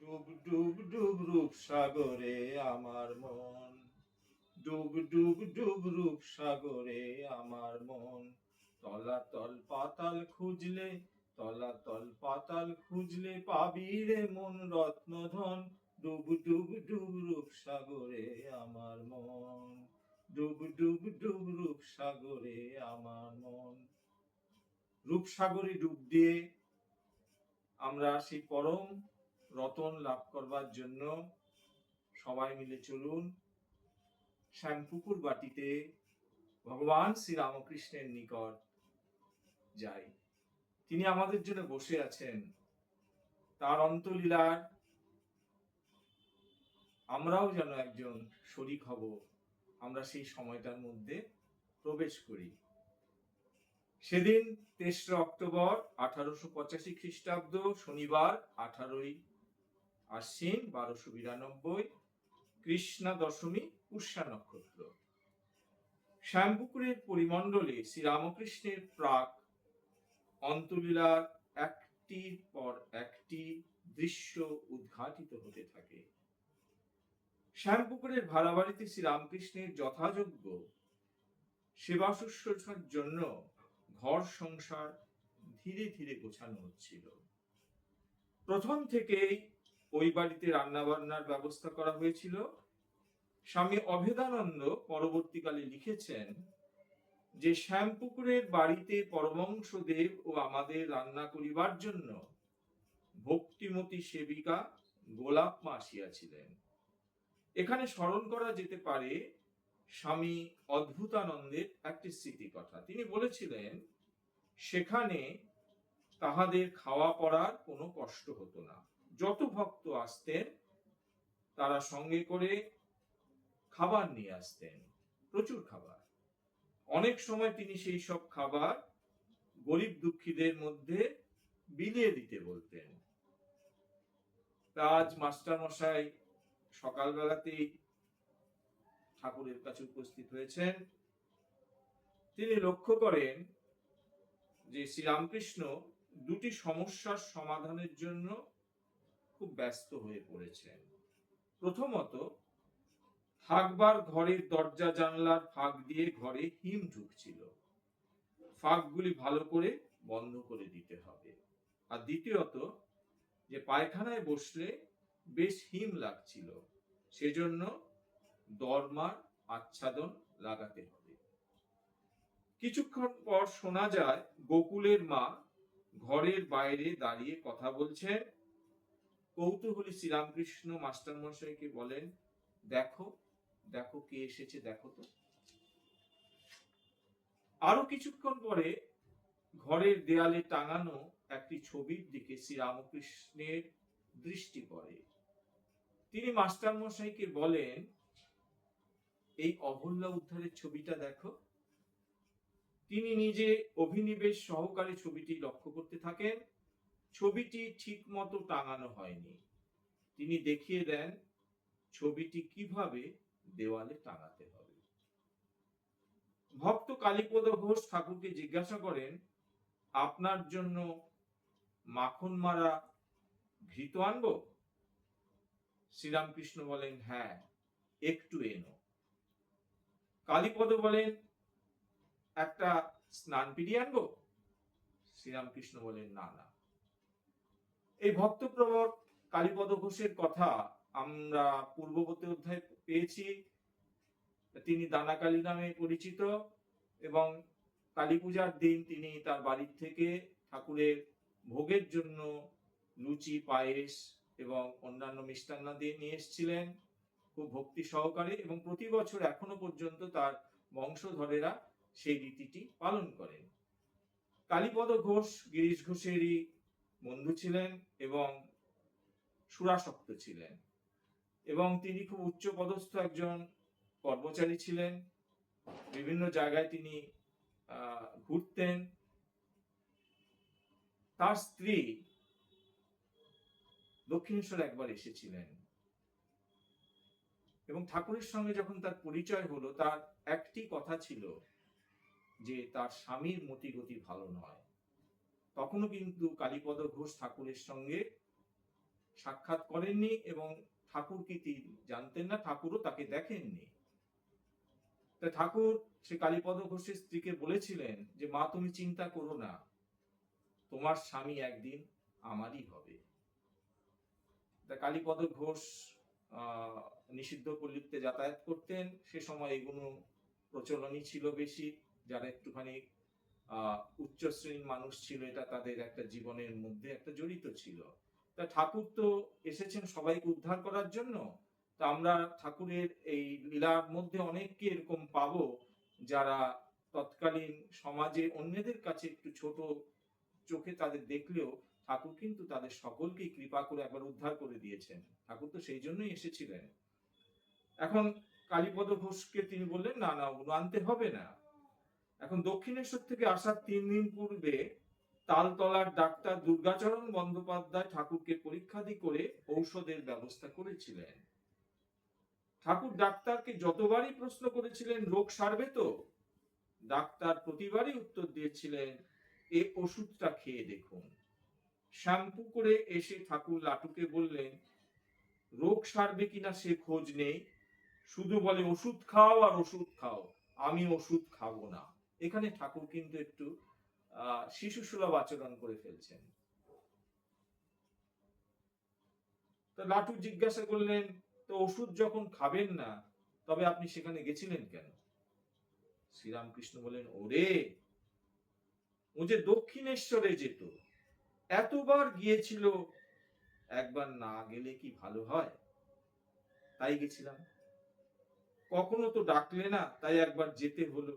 ডুব ডুব ডুব রূপ সাগরে আমার মন। ডুব ডুব ডুব রূপ সাগরে আমার মন। তলাতল পাতাল খুঁজলে, তলাতল পাতাল খুঁজলে পাবি রে মন রত্নধন। ডুব ডুব ডুব রূপ সাগরে আমার মন। ডুব ডুব ডুব রূপ সাগরে আমার মন। রূপসাগরে ডুব দিয়ে আমরা সেই পরম রতন লাভ করবার জন্য সবাই মিলে চলুন শ্যামপুকুর বাটিতে ভগবান শ্রী রামকৃষ্ণের নিকট যাই। তিনি আমাদের জন্য বসে আছেন। তার অন্তলীলার আমরাও যেন একজন শরিক হব। আমরা সেই সময়টার মধ্যে প্রবেশ করি। সেদিন তেসরা অক্টোবর আঠারোশো পঁচাশি খ্রিস্টাব্দ শনিবার আঠারোই আশ্বিন বারোশো বিরানব্বই, কৃষ্ণা দশমী পুষ্যা নক্ষত্র। শ্যামপুকুরের পরিমণ্ডলে শ্রীরামকৃষ্ণের প্রাক অন্তলীলার একটির পর একটি দৃশ্য উদ্ঘাটিত হতে থাকে। শ্যামপুকুরের ভাড়া বাড়িতে শ্রীরামকৃষ্ণের যথাযোগ্য সেবা শুশ্রূষার জন্য ঘর সংসার ধীরে ধীরে গোছানো হচ্ছিল। প্রথম থেকেই ওই বাড়িতে রান্না বান্নার ব্যবস্থা করা হয়েছিল। স্বামী অভেদানন্দ পরবর্তীকালে লিখেছেন যে, শ্যামপুকুরের বাড়িতে পরমংশদেব ও আমাদের রান্না করিবার জন্য ভক্তিমতী সেবিকা গোলাপ আসিয়াছিলেন। এখানে স্মরণ করা যেতে পারে স্বামী অদ্ভুতানন্দের একটি স্মৃতি কথা তিনি বলেছিলেন, সেখানে তাহাদের খাওয়া পড়ার কোনো কষ্ট হতো না। যত ভক্ত আসতেন, তারা সঙ্গে করে খাবার নিয়ে আসতেন, প্রচুর খাবার। অনেক সময় তিনি সেই সব খাবার গরিব দুঃখীদের মধ্যে বিলিয়ে দিতে বলতেন। আজ মাস্টার মশাই সকালবেলাতেই ঠাকুরের কাছে উপস্থিত হয়েছেন। তিনি লক্ষ্য করেন যে শ্রীরামকৃষ্ণ দুটি সমস্যার সমাধানের জন্য খুব ব্যস্ত হয়ে পড়েছেন। প্রথমত থাকবার ঘরের দরজা জানলার ফাঁক দিয়ে ঘরে হিম ঢুকছিল। ফাঁকগুলি ভালো করে বন্ধ করে দিতে হবে। আর দ্বিতীয়ত, যে পায়খানায় বসলে বেশ হিম লাগছিল, সেজন্য দরমার আচ্ছাদন লাগাতে হবে। কিছুক্ষণ পর শোনা যায়, গোকুলের মা ঘরের বাইরে দাঁড়িয়ে কথা বলছেন কৌতূহলী শ্রীরামকৃষ্ণ মাস্টারমশাইকে বলেন? দেখো দেখো কে এসেছে, দেখো তো। আরও কিছুক্ষণ পরে ঘরের দেয়ালে টাঙানো একটি ছবির দিকে শ্রীরামকৃষ্ণের দৃষ্টি পড়ে। তিনি মাস্টারমশাইকে বলেন, এই অহল্যা উদ্ধারের ছবিটা দেখো। তিনি নিজে অভিনিবেশ সহকারে ছবিটি লক্ষ্য করতে থাকেন। ছবিটি ঠিক মতো টাঙানো হয়নি। তিনি দেখিয়ে দেন, ছবিটি কীভাবে দেওয়ালে টাঙাতে হবে। ভক্ত কালীপদ ঘোষ ঠাকুরকে জিজ্ঞাসা করেন, আপনার জন্য মাখন মারা ঘৃত আনব? শ্রীরামকৃষ্ণ বলেন হ্যাঁ একটু এনো। কালীপদ বলেন, একটা স্নান পিড়ি আনব? শ্রীরামকৃষ্ণ বলেন, না না। এই ভক্তপ্রবর কালীপদ ঘোষের কথা আমরা পূর্ববর্তী অধ্যায় পেয়েছি। তিনি দানাকালী নামে পরিচিত এবং কালী পূজার দিন তিনি তার বাড়ির থেকে ঠাকুরের ভোগের জন্য লুচি, পায়েস এবং অন্যান্য মিষ্টান্ন দিয়ে নিয়ে এসেছিলেন। খুব ভক্তি সহকারে এবং প্রতি বছর এখনও পর্যন্ত তার বংশধরেরা সেই রীতিটি পালন করেন। কালীপদ ঘোষ, গিরিশ ঘোষেরই বন্ধু ছিলেন এবং সুরাসক্ত ছিলেন এবং তিনি খুব উচ্চ পদস্থ একজন কর্মচারী ছিলেন। বিভিন্ন জায়গায় তিনি ঘুরতেন। তার স্ত্রী দক্ষিণেশ্বর একবার এসেছিলেন। এবং ঠাকুরের সঙ্গে যখন তার পরিচয় হলো, তার একটি কথা ছিল যে তার স্বামীর মতিগতি ভালো নয়। তখনও কিন্তু কালীপদ ঘোষ ঠাকুরের সঙ্গে সাক্ষাৎ করেননি এবং ঠাকুর কি তিনি? জানতেন না, ঠাকুরও তাকে দেখেননি। তা ঠাকুর সে কালীপদ ঘোষের স্ত্রীকে বলেছিলেন যে, মা, তুমি চিন্তা করো না, তোমার স্বামী একদিন আমারই হবে। তা কালীপদ ঘোষ নিষিদ্ধ পল্লীতে যাতায়াত করতেন। সে সময় এগুলো প্রচলনই ছিল বেশি, যারা একটুখানি উচ্চ শ্রেণির মানুষ ছিল, এটা তাদের একটা জীবনের মধ্যে একটা জড়িত ছিল। তা ঠাকুর তো এসেছেন সবাইকে উদ্ধার করার জন্য। তা আমরা ঠাকুরের এই লীলার মধ্যে অনেককে এরকম পাবো যারা তৎকালীন সমাজে অন্যদের কাছে একটু ছোট চোখে তাদের দেখলেও ঠাকুর কিন্তু তাদের সকলকেই কৃপা করে একবার উদ্ধার করে দিয়েছেন। ঠাকুর তো সেই জন্যই এসেছিলেন। এখন কালীপদ ঘোষকে তিনি বললেন, না না আনতে হবে না। এখন দক্ষিণেশ্বর থেকে আসার তিন দিন পূর্বে তালতলার ডাক্তার দুর্গাচরণ বন্দ্যোপাধ্যায় ঠাকুরকে পরীক্ষাদি করে ঔষধের ব্যবস্থা করেছিলেন। ঠাকুর ডাক্তারকে যতবারই প্রশ্ন করেছিলেন, রোগ সারবে তো? ডাক্তার প্রতিবারই উত্তর দিয়েছিলেন, এ ওষুধটা খেয়ে দেখুন। শ্যাম্পু করে এসে ঠাকুর লাটুকে বললেন, রোগ সারবে কিনা সে খোঁজ নেই। শুধু বলে, ওষুধ খাও আর ওষুধ খাও। আমি ওষুধ খাব না। এখানে ঠাকুর কিন্তু একটু শিশু সুলভ আচরণ করে ফেলছেন। তো লাটু জিজ্ঞাসা করলেন, তো ওষুধ যখন খাবেন না, তবে আপনি সেখানে গেছিলেন কেন? শ্রীরামকৃষ্ণ বলেন ওরে, ও যে দক্ষিণেশ্বরে যেত, এতবার গিয়েছিল, একবার না গেলে কি ভালো হয়? তাই গেছিলাম। কখনো তো ডাকলে না, তাই একবার যেতে হলো।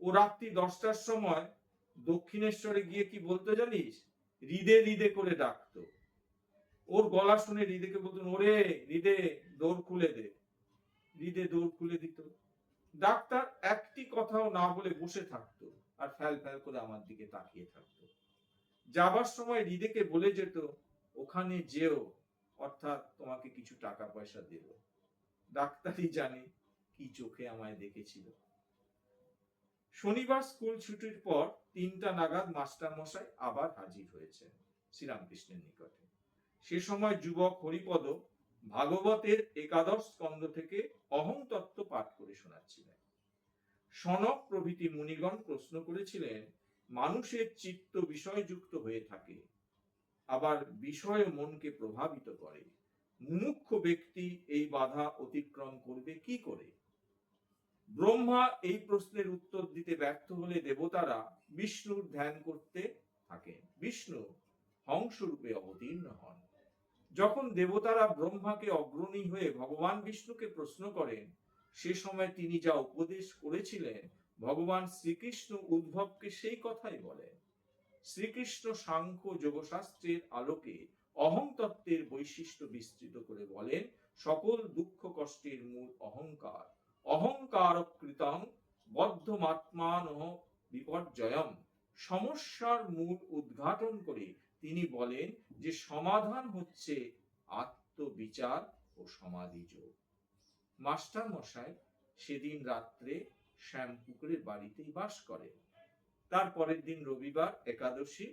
ও রাত্রি দশটার সময় দক্ষিণেশ্বরে গিয়ে কি বলতো জানিস? হৃদে হৃদে করে ডাকতো। ওর গলা শুনে হৃদেকে বলতো, ওরে হৃদে, দৌড় খুলে দে। হৃদে দৌড় খুলে দিত। ডাক্তার একটি কথাও না বলে বসে থাকতো আর ফ্যাল ফ্যাল করে আমার দিকে তাকিয়ে থাকতো। যাবার সময় হৃদেকে বলে যেত, ওখানে যেও, অর্থাৎ তোমাকে কিছু টাকা পয়সা দেব। ডাক্তারই জানে কি চোখে আমায় দেখেছিল। শনিবার স্কুল ছুটির পর তিনটা নাগাদ মাস্টার মশাই আবার হাজির হয়েছেন শ্রীরামকৃষ্ণের নিকটে। সে সময় যুবক হরিপদ ভাগবতের একাদশ স্কন্ধ থেকে অহং তত্ত্ব পাঠ করে শোনাচ্ছিলেন। সনক প্রভৃতি মুনিগণ প্রশ্ন করেছিলেন, মানুষের চিত্ত বিষয়যুক্ত হয়ে থাকে, আবার বিষয় মনকে প্রভাবিত করে। মুমুক্ষ ব্যক্তি এই বাধা অতিক্রম করবে কি করে? ব্রহ্মা এই প্রশ্নের উত্তর দিতে ব্যর্থ হলে দেবতারা বিষ্ণুর ধ্যান করতে থাকেন। বিষ্ণু হংসরূপে অবতীর্ণ হন। যখন দেবতারা ব্রহ্মাকে অগ্রণী হয়ে ভগবান বিষ্ণুকে প্রশ্ন করেন, সে সময় তিনি যা উপদেশ করেছিলেন, ভগবান শ্রীকৃষ্ণ উদ্ভবকে সেই কথাই বলেন। শ্রীকৃষ্ণ সাংখ্য যোগশাস্ত্রের আলোকে অহং তত্ত্বের বৈশিষ্ট্য বিস্তৃত করে বলেন, সকল দুঃখ কষ্টের মূল অহংকার অহংকার কৃতং বদ্ধমাত্মান বিপর্যয়ম। সমস্যার মূল উদ্ঘাটন করে তিনি বলেন যে সমাধান হচ্ছে আত্মবিচার ও সমাধি যোগ। মাস্টার মশাই সেদিন রাত্রে শ্যামপুকুরের বাড়িতেই বাস করেন। তার পরের দিন রবিবার একাদশী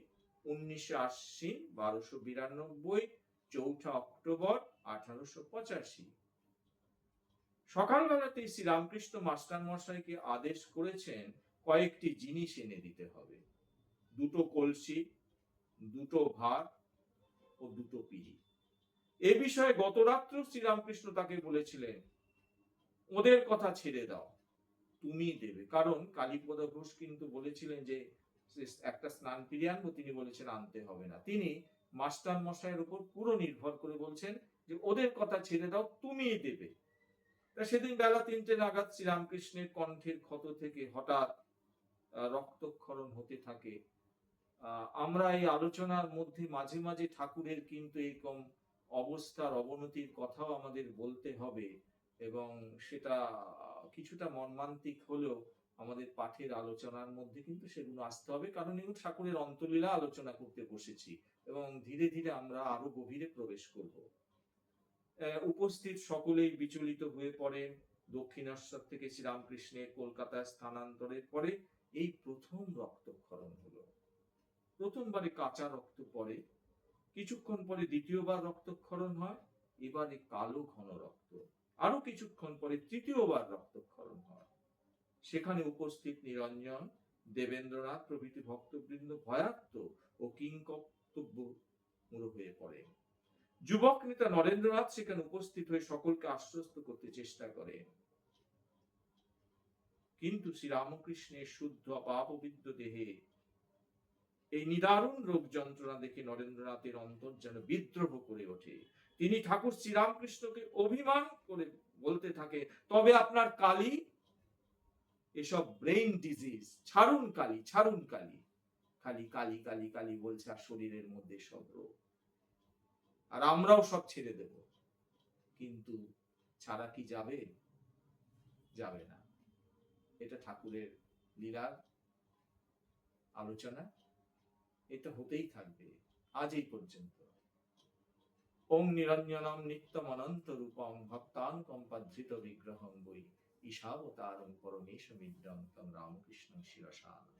উনিশশো আশি বারোশো বিরানব্বই, চৌঠা অক্টোবর আঠারোশো পঁচাশি। সকালবেলাতেই শ্রীরামকৃষ্ণ মাস্টার মশাইকে আদেশ করেছেন কয়েকটি জিনিস এনে দিতে হবে। দুটো কলসি, দুটো ভাত ও দুটো পিড়ি এ বিষয়ে গত রাত্র শ্রীরামকৃষ্ণ তাকে বলেছিলেন, ওদের কথা ছেড়ে দাও তুমি দেবে। কারণ কালীপদ ঘোষ কিন্তু বলেছিলেন যে একটা স্নান ফিরিয়ে আনব তিনি বলেছেন আনতে হবে না। তিনি মাস্টার মশাইয়ের উপর পুরো নির্ভর করে বলছেন যে, ওদের কথা ছেড়ে দাও, তুমিই দেবে। সেদিন বেলা তিনটে নাগাদ শ্রীরামকৃষ্ণের কণ্ঠের ক্ষত থেকে হঠাৎ রক্তক্ষরণ হতে থাকে। আমরা এই আলোচনার মধ্যে মাঝে মাঝে ঠাকুরের কিন্তু এরকম অবস্থার অবনতির কথাও আমাদের বলতে হবে এবং সেটা কিছুটা মর্মান্তিক হলেও আমাদের পাঠের আলোচনার মধ্যে কিন্তু সেগুলো আসতে হবে। কারণ এগুলো ঠাকুরের অন্তলীলা আলোচনা করতে বসেছি এবং ধীরে ধীরে আমরা আরও গভীরে প্রবেশ করব। উপস্থিত সকলেই বিচলিত হয়ে পড়েন দক্ষিণেশ্বর থেকে শ্রীরামকৃষ্ণের কলকাতায় স্থানান্তরের পরে এই প্রথম রক্তক্ষরণ হলো। প্রথমবারে কাঁচা রক্ত পড়ে, কিছুক্ষণ পরে দ্বিতীয়বার রক্তক্ষরণ হয়, এবারে কালো ঘন রক্ত। আরও কিছুক্ষণ পরে তৃতীয়বার রক্তক্ষরণ হয়। সেখানে উপস্থিত নিরঞ্জন, দেবেন্দ্রনাথ প্রভৃতি ভক্তবৃন্দ ভয়াত্ম ও কিংকর্তব্য হয়ে পড়েন যুবক নেতা নরেন্দ্রনাথ সেখানে উপস্থিত হয়ে সকলকে আশ্বস্ত করতে চেষ্টা করেন কিন্তু শ্রীরামকৃষ্ণের শুদ্ধ পাপবিদ্ধ দেহে এই নিদারুণ রোগ যন্ত্রণা দেখে নরেন্দ্রনাথের অন্তর যেন বিদ্রোহ করে ওঠে। তিনি ঠাকুর শ্রীরামকৃষ্ণকে অভিমান করে বলতে থাকে, তবে আপনার কালী, এসব ব্রেইন ডিজিজ, ছাড়ুন কালী ছাড়ুন কালী। খালি কালী কালী কালী বলছে আর শরীরের মধ্যে সব রোগ। আর আমরাও সব ছেড়ে দেব। কিন্তু ছাড়া কি যাবে? যাবে না। এটা ঠাকুরের লীলার আলোচনা। এটা হতেই থাকবে আজ এই পর্যন্ত। ওম নিরঞ্জনম নিত্যম অনন্ত রূপম ভক্তানুকম্পাধৃত বিগ্রহম বই ঈশাবতারম পরমেশ মিদ্রম তম রামকৃষ্ণ শিরসা